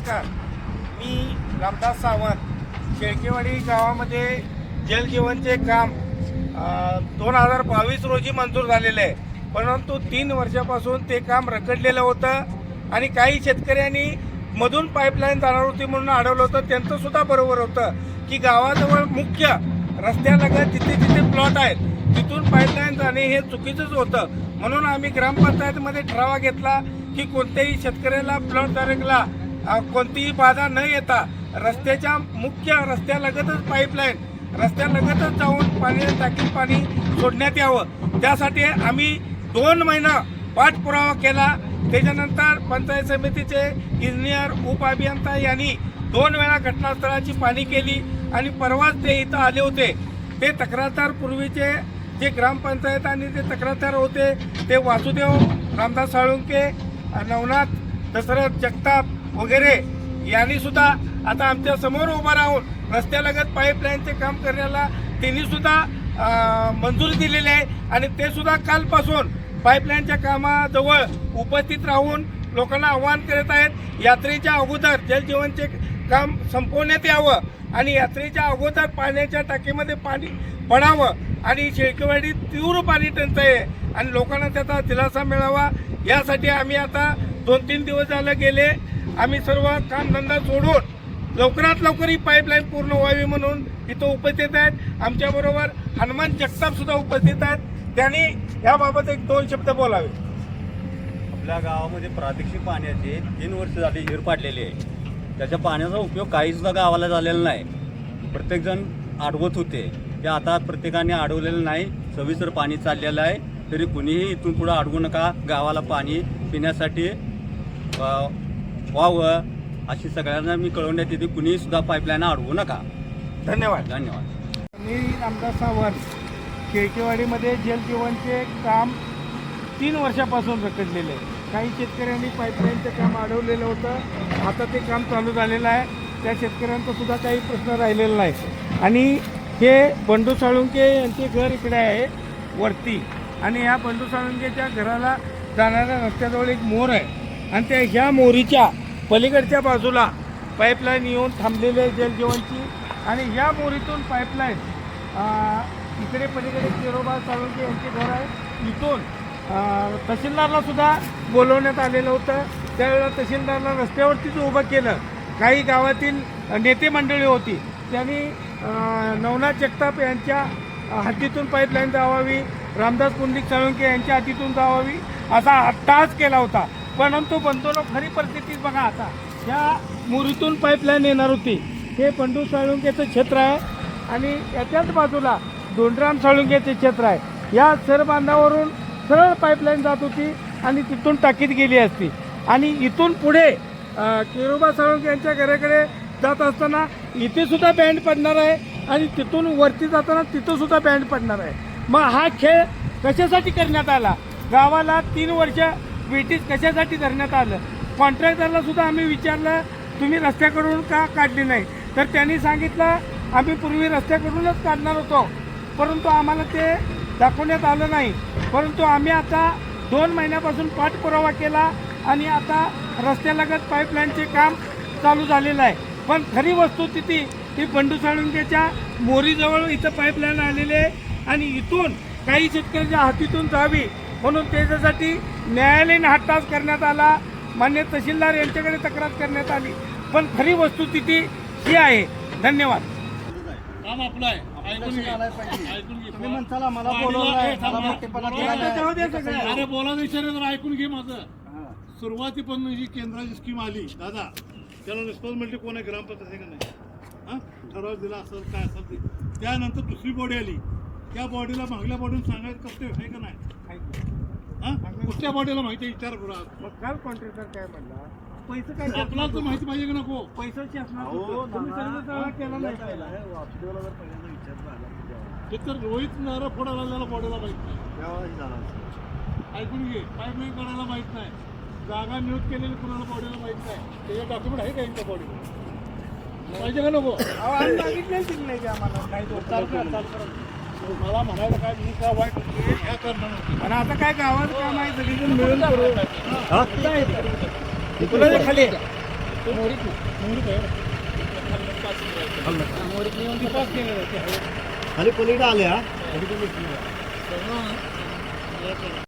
नमस्कार. मी रामदास सावंत. शेळकेवाडी गावामध्ये जलजीवनचे काम दोन हजार बावीस रोजी मंजूर झालेलं आहे. परंतु तीन वर्षापासून ते काम रखडलेलं होतं आणि काही शेतकऱ्यांनी मधून पाईपलाईन जाणार होती म्हणून अडवलं होतं. त्यांचंसुद्धा बरोबर होतं की गावाजवळ मुख्य रस्त्यालगत जिथे जिथे प्लॉट आहेत तिथून पाईपलाईन जाणे हे चुकीचंच होतं. म्हणून आम्ही ग्रामपंचायतमध्ये ठराव घेतला की कोणत्याही शेतकऱ्याला प्लॉट धारकला कोणतीही बाधा न येता रस्त्याच्या मुख्य रस्त्यालगतच पाईपलाईन रस्त्यालगतच जाऊन पाणी टाकीत पाणी सोडण्यात यावं. त्यासाठी आम्ही दोन महिना पाठपुरावा केला. त्याच्यानंतर पंचायत समितीचे इंजिनियर उप अभियंता यांनी दोन वेळा घटनास्थळाची पाहणी केली आणि परवाच ते इथं आले होते. ते तक्रारदार पूर्वीचे जे ग्रामपंचायत आणि ते तक्रारदार होते ते वासुदेव रामदास साळुंके नवनाथ दशरथ जगताप वगैरे. यांनी सुद्धा आता आमच्यासमोर उभा राहून रस्त्यालगत पाईपलाईनचे काम करण्याला त्यांनी सुद्धा मंजुरी दिलेली आहे. आणि ते सुद्धा कालपासून पाईपलाईनच्या कामाजवळ उपस्थित राहून लोकांना आव्हान करत आहेत यात्रेच्या अगोदर जलजीवनचे काम संपवण्यात यावं आणि यात्रेच्या अगोदर पाण्याच्या टाकीमध्ये पाणी पडावं आणि शेळकेवाडीत तीव्र पाणी टंचाई आहे आणि लोकांना त्याचा दिलासा मिळावा. यासाठी आम्ही आता दोन तीन दिवस झाले गेले. आम्ही सर्व कामधंदा सोडून लवकरात लवकर ही पाईपलाईन पूर्ण व्हावी म्हणून इथं उपस्थित आहेत. आमच्याबरोबर हनुमान जगताप सुद्धा उपस्थित आहेत. त्यांनी याबाबत एक दोन शब्द बोलावे. आपल्या गावामध्ये प्रादेशिक पाण्याचे तीन वर्ष झाली हिर पाडलेली आहे. त्याच्या पाण्याचा उपयोग काही सुद्धा गावाला झालेला नाही. प्रत्येकजण अडवत होते. ते आता प्रत्येकाने अडवलेलं नाही. सविस्तर पाणी चाललेलं आहे. तरी कुणीही इथून पुढं अडवू नका. गावाला पाणी पिण्यासाठी व्हावं अशी सगळ्यांना मी कळवण्यात येते कुणीही सुद्धा पाईपलाईन अडवू नका. धन्यवाद. धन्यवाद. मी रामदास सावंत केळकेवाडीमध्ये जलजीवनचे काम तीन वर्षापासून रखडलेले आहे. काही शेतकऱ्यांनी पाईपलाईनचं काम अडवलेलं होतं. आता ते काम चालू झालेलं आहे. त्या शेतकऱ्यांचा सुद्धा काही प्रश्न राहिलेला नाही. आणि हे बंडू साळुंके यांचे घर इकडे आहे वरती. आणि ह्या बंडू साळुंकेच्या घराला जाणाऱ्या रस्त्याजवळ एक मोर आहे. आणि त्या ह्या मोरीच्या पलीकडच्या बाजूला पाईपलाईन येऊन थांबलेली आहे जलजीवनची. आणि ह्या मोरीतून पाईपलाईन इकडे पलीकडे केरोबा साळुंके यांचे घर आहे. इथून तहसीलदारला सुद्धा बोलवण्यात आलेलं होतं. त्यावेळेला तहसीलदारला रस्त्यावरतीच उभं केलं. काही गावातील नेते मंडळी होती. त्यांनी नवनाथ जगताप यांच्या हद्दीतून पाईपलाईन जावावी रामदास पुंडलिक साळुंके यांच्या हद्दीतून जावावी असा अट्टाहास केला होता. परंतु बंधूनो खरी परिस्थिती बघा आता. ह्या मुरीतून पाईपलाईन येणार होती. हे बंडू साळुंगेचं क्षेत्र आहे. आणि याच्याच बाजूला दोंडराम साळुंगेचे क्षेत्र आहे. या सरबांधावरून सरळ पाईपलाईन जात होती आणि तिथून टाकीत गेली असती. आणि इथून पुढे केरोबा साळुंके यांच्या घराकडे जात असताना इथेसुद्धा बँड पडणार आहे आणि तिथून वरती जाताना तिथंसुद्धा बँड पडणार आहे. मग हा खेळ कशासाठी करण्यात आला? गावाला तीन वर्ष वेटेज कशासाठी धरण्यात आलं? कॉन्ट्रॅक्टरला सुद्धा आम्ही विचारलं तुम्ही रस्त्याकडून का काढली नाही? तर त्यांनी सांगितलं आम्ही पूर्वी रस्त्याकडूनच काढणार होतो परंतु आम्हाला ते दाखवण्यात आलं नाही. परंतु आम्ही आता दोन महिन्यापासून पाठपुरावा केला आणि आता रस्त्यालगत पाईपलाईनचे काम चालू झालेलं आहे. पण खरी वस्तुस्थिती ही बंडू साळुंकेच्या मोरीजवळ इथं पाईपलाईन आलेली आहे आणि इथून काही शेतकऱ्यांच्या हातीतून जावी म्हणून त्याच्यासाठी न्यायालयीन हट्टास करण्यात आला. मान्य तहसीलदार यांच्याकडे तक्रार करण्यात आली. पण खरी वस्तुस्थिती ही आहे. धन्यवाद. काम आपलं आहे. अरे बोलायचं विचार तर ऐकून घे माझं. सुरुवातीपासून जी केंद्राची स्कीम आली. दादा त्याला रिस्पॉन्सिबिलिटी कोण आहे? ग्रामपंचायत आहे का नाही? हा? ठराव दिला असेल काय असेल ते. त्यानंतर दुसरी बॉडी आली. त्या बॉडीला मागल्या बॉडीने सांगायचं कर्तव्य आहे का नाही? हा कुठल्या बॉडीला माहिती आहे? विचार करा. मग काल कॉन्ट्रॅक्टर काय म्हणला? पैसे काय आपल्याला तर माहिती पाहिजे की नको? सर्व सगळं केलं नाही. ते तर रोहित नारळ फोडायला त्याला बॉडीला माहीत नाही. ऐकून घे पाईपलाईन काढायला माहीत नाही. जागा न्यूज केलेली कुणाला बॉडीला माहीत नाही. त्याचे डॉक्युमेंट आहे का यांच्या बॉडीला पाहिजे का नको? नाही की आम्हाला. काही मला म्हणायचं काय मी काय वाईट आणि आता काय गावात काम आहे सगळीजण मिळून हा? खाली आहे. मोरीत आहे. ते आहे. खाली पलीकडे आले हा?